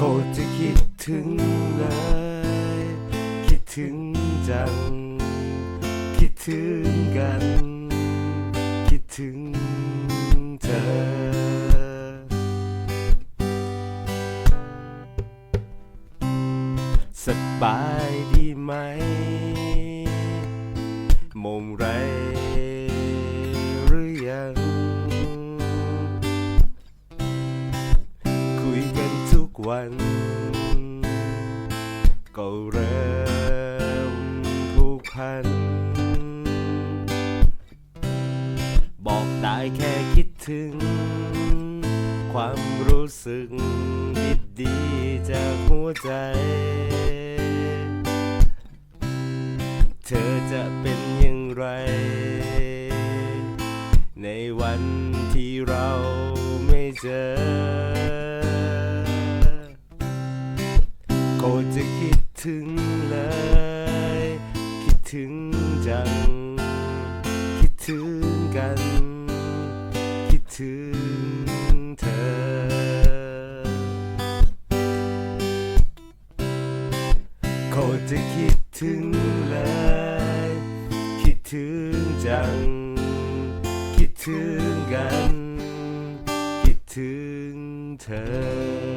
ก็จะคิดถึงเลย คิดถึงจัง คิดถึงกัน คิดถึงเธอสบายดีไหมมงไร วัน ก็เริ่มผูกพัน บอกได้แค่คิดถึง ความรู้สึกดีๆจากหัวใจ เธอจะเป็นอย่างไร ในวันที่เราไม่เจอ ก็จะคิดถึงเลย คิดถึงจัง คิดถึงกัน คิดถึงเธอก็จะคิดถึงเลย คิดถึงจัง คิดถึงกัน คิดถึงเธอ